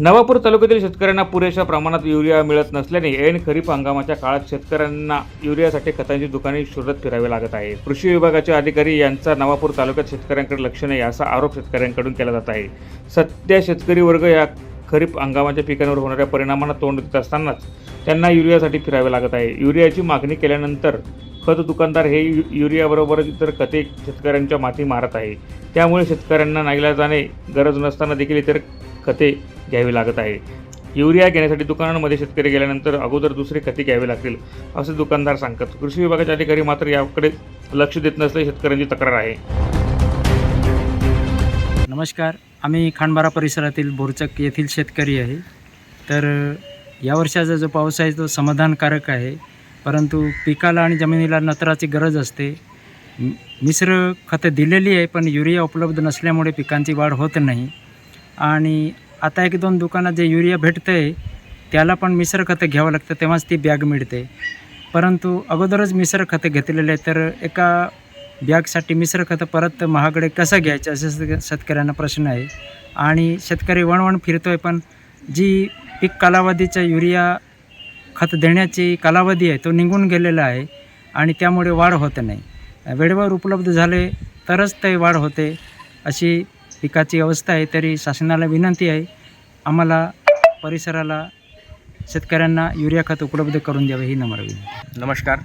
नवापूर तालुक्यातील शेतकऱ्यांना पुरेशा प्रमाणात युरिया मिळत नसल्याने ऐन खरीप हंगामाच्या काळात शेतकऱ्यांना युरियासाठी खतांची दुकाने शोधत फिरावे लागत आहे. कृषी विभागाचे अधिकारी यांचा नवापूर तालुक्यात शेतकऱ्यांकडे लक्ष नाही असा आरोप शेतकऱ्यांकडून केला जात आहे. सध्या शेतकरी वर्ग या खरीप हंगामाच्या पिकांवर होणाऱ्या परिणामांना तोंड देत असतानाच त्यांना युरियासाठी फिरावे लागत आहे. युरियाची मागणी केल्यानंतर खत दुकानदार हे यु युरियाबरोबरच इतर खते शेतकऱ्यांच्या माती मारत आहे. त्यामुळे शेतकऱ्यांना नाईला जाणे गरज नसताना देखील इतर खते घ्यावी लागत आहे. युरिया घेण्यासाठी दुकानांमध्ये शेतकरी गेल्यानंतर अगोदर दुसरी खते घ्यावी लागतील असे दुकानदार सांगतात. कृषी विभागाचे अधिकारी मात्र याकडे लक्ष देत नसले शेतकऱ्यांची तक्रार आहे. नमस्कार. आम्ही खांडबारा परिसरातील बोरचक येथील शेतकरी आहे. तर या वर्षाचा जो पाऊस आहे तो समाधानकारक आहे. परंतु पिकाला आणि जमिनीला नत्राची गरज असते. मिश्र खतं दिलेली आहे पण युरिया उपलब्ध नसल्यामुळे पिकांची वाढ होत नाही. आणि आता एक दोन दुकानात जे युरिया भेटतं आहे त्याला पण मिश्र खतं घ्यावं लागतं तेव्हाच ती बॅग मिळते. परंतु अगोदरच मिश्र खतं घेतलेले आहे तर एका बॅगसाठी मिसर खतं परत महागडे कसं घ्यायचं असं शेतकऱ्यांना प्रश्न आहे. आणि शेतकरी वणवण फिरतो आहे पण जी पीक कालावधीचा युरिया खत देण्याची कालावधी आहे तो निघून गेलेला आहे आणि त्यामुळे वाढ होत नाही. वेळेवर उपलब्ध झाले तरच ते वाढ होते अशी पिकाची अवस्था आहे तरी शासनाला विनंती आहे आम्हाला परिसराला शेतकऱ्यांना युरिया खत उपलब्ध करून द्यावे ही नम्र विनंती. नमस्कार.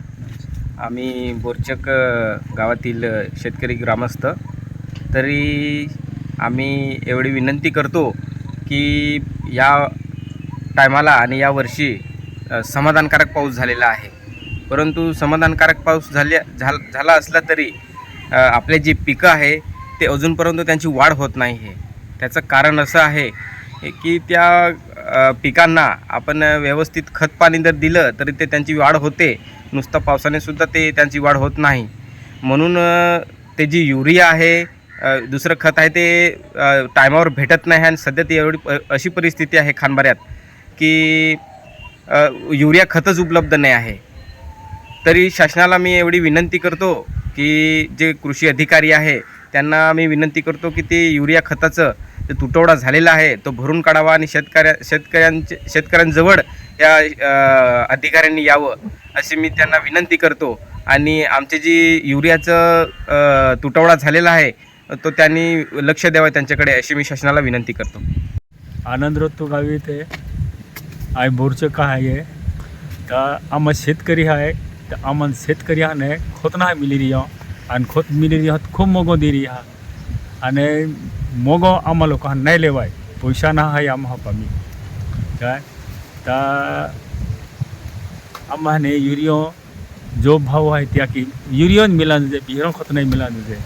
आम्ही बोरचक गावातील शेतकरी ग्रामस्थ. तरी आम्ही एवढी विनंती करतो की या टायमाला आणि या वर्षी समाधानकारक पाऊस झालेला आहे. परंतु समाधानकारक पाऊस झाल्या झाल झाला असला तरी आपले जी पिकं आहे ते अजूनपर्यंत त्यांची वाढ होत नाही आहे. त्याचं कारण असं आहे की त्या पिकांना आपण व्यवस्थित खत पाणी जर दिलं तरी ते त्यांची वाढ होते. नुसतं पावसाने सुद्धा ते त्यांची वाढ होत नाही. म्हणून ते जी युरिया आहे दुसरं खत आहे ते टायमावर भेटत नाही आणि सध्या ती एवढी प- अशी परिस्थिती आहे खानबाऱ्यात की युरिया खतच उपलब्ध नाही आहे. तरी शासनाला मी एवढी विनंती करतो की जे कृषी अधिकारी आहे त्यांना मी विनंती करतो की ते युरिया खताचं जे तुटवडा झालेला आहे तो भरून काढावा आणि शेतकऱ्या शेतकऱ्यांचे शेतकऱ्यांजवळ या अधिकाऱ्यांनी यावं अशी मी त्यांना विनंती करतो. आणि आमचे जी युरियाचं तुटवडा झालेला आहे तो त्यांनी लक्ष द्यावं त्यांच्याकडे अशी मी शासनाला विनंती करतो. आनंदरत्व गावी ते. आय बोरचं का आहे? तर आम्हा शेतकरी आहे तर आम्हाला शेतकरी हा नाही होत नाही मिलेरिया. रही आणि खोत मिली रही खूप मोगो दे रही आणि मोगो आम्हा लोक नाही लेवाय पैसा ना आहे आम्हा पामी काय तर आम्हाने युरियो जो भाव आहे त्या की युरियोन मिला जे बिहरो खत नाही मिला जे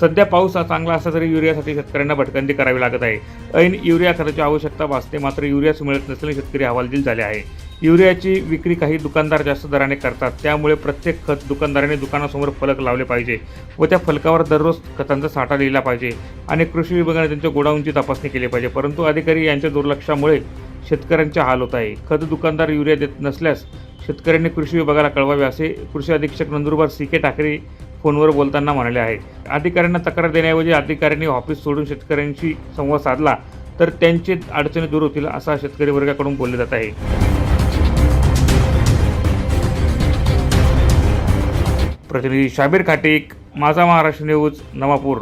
सध्या पाऊस हा चांगला असला तरी युरियासाठी शेतकऱ्यांना भटकंती करावी लागत आहे. ऐन युरिया खताची आवश्यकता भासते मात्र युरियाच मिळत नसल्याने शेतकरी हवालदिल झाले आहे. युरियाची विक्री काही दुकानदार जास्त दराने करतात त्यामुळे प्रत्येक खत दुकानदाराने दुकानासमोर फलक लावले पाहिजे व त्या फलकावर दररोज खतांचा साठा लिहिला पाहिजे आणि कृषी विभागाने त्यांच्या गोडाऊनची तपासणी केली पाहिजे परंतु अधिकारी यांच्या दुर्लक्षामुळे शेतकऱ्यांचा हाल होत आहे. खत दुकानदार युरिया देत नसल्यास शेतकऱ्यांनी कृषी विभागाला कळवावे असे कृषी अधीक्षक नंदुरबार सी के ठाकरे फोनवर बोलताना म्हणाले आहे अधिकाऱ्यांना तक्रार देण्याऐवजी अधिकाऱ्यांनी ऑफिस सोडून शेतकऱ्यांशी संवाद साधला तर त्यांचे अडचणी दूर होतील असा शेतकरी वर्गाकडून बोलले जात आहे. प्रतिनिधी शाबीर खाटेक माझा महाराष्ट्र न्यूज नवापूर.